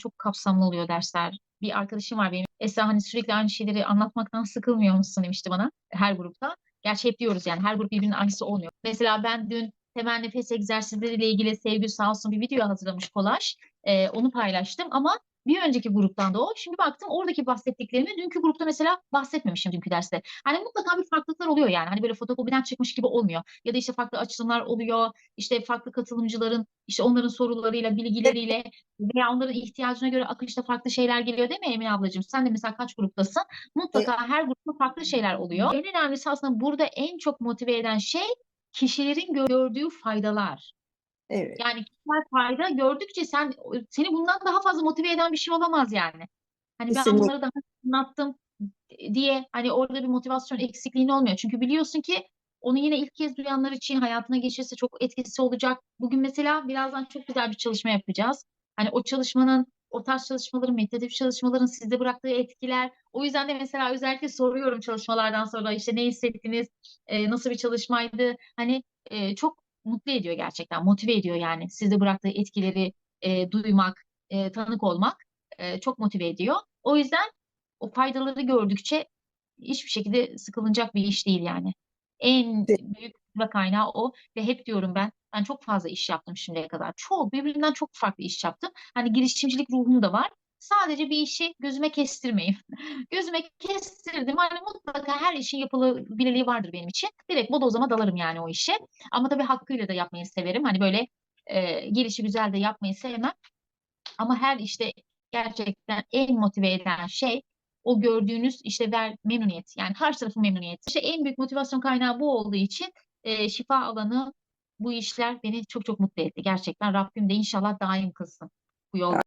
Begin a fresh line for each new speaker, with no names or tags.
çok kapsamlı oluyor dersler. Bir arkadaşım var benim. Esra hani sürekli aynı şeyleri anlatmaktan sıkılmıyor musun demişti bana her grupta. Gerçi hep diyoruz yani her grup birbirinin aynısı olmuyor. Mesela ben dün temel nefes egzersizleriyle ilgili Sevgi sağ olsun bir video hazırlamış kolaj. Ee, onu paylaştım ama bir önceki gruptan da o. Şimdi baktım oradaki bahsettiklerimi dünkü grupta mesela bahsetmemişim dünkü derste. Hani mutlaka bir farklılıklar oluyor yani. Hani böyle fotokopiden çıkmış gibi olmuyor. Ya da işte farklı açılımlar oluyor. İşte farklı katılımcıların işte onların sorularıyla, bilgileriyle veya onların ihtiyacına göre akışta farklı şeyler geliyor değil mi Emine ablacığım? Sen de mesela kaç gruptasın? Mutlaka her grupta farklı şeyler oluyor. En önemlisi aslında burada en çok motive eden şey kişilerin gördüğü faydalar.
Evet.
Yani kişisel fayda gördükçe sen seni bundan daha fazla motive eden bir şey olamaz yani. Hani ben
Kesinlikle.
bunları daha anlattım diye hani orada bir motivasyon eksikliğin olmuyor. Çünkü biliyorsun ki onu yine ilk kez duyanlar için hayatına geçirse çok etkisi olacak. Bugün mesela birazdan çok güzel bir çalışma yapacağız. Hani o çalışmanın, o tarz çalışmaların, meditatif çalışmaların sizde bıraktığı etkiler. O yüzden de mesela özellikle soruyorum çalışmalardan sonra işte ne hissettiniz, e, nasıl bir çalışmaydı? Hani e, çok mutlu ediyor gerçekten, motive ediyor yani sizde bıraktığı etkileri e, duymak, e, tanık olmak e, çok motive ediyor. O yüzden o faydaları gördükçe hiçbir şekilde sıkılınacak bir iş değil yani. En büyük motive kaynağı o ve hep diyorum ben, ben çok fazla iş yaptım şimdiye kadar. Çoğu birbirinden çok farklı iş yaptım. Hani girişimcilik ruhum da var. Sadece bir işi gözüme kestirmeyeyim. Gözüme kestirdim. Hani mutlaka her işin yapılabilirliği vardır benim için. Direkt bodozlama dalarım yani o işe. Ama tabii hakkıyla da yapmayı severim. Hani böyle e, gelişi güzel de yapmayı sevmem. Ama her işte gerçekten en motive eden şey o gördüğünüz işte ver memnuniyet. Yani karşı tarafın memnuniyeti. İşte en büyük motivasyon kaynağı bu olduğu için e, şifa alanı bu işler beni çok çok mutlu etti. Gerçekten Rabbim de inşallah daim kılsın bu yolda.